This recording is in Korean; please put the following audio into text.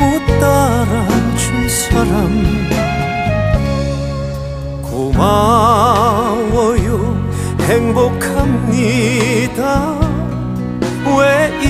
고 따라준 사람. 고마워요. 행복합니다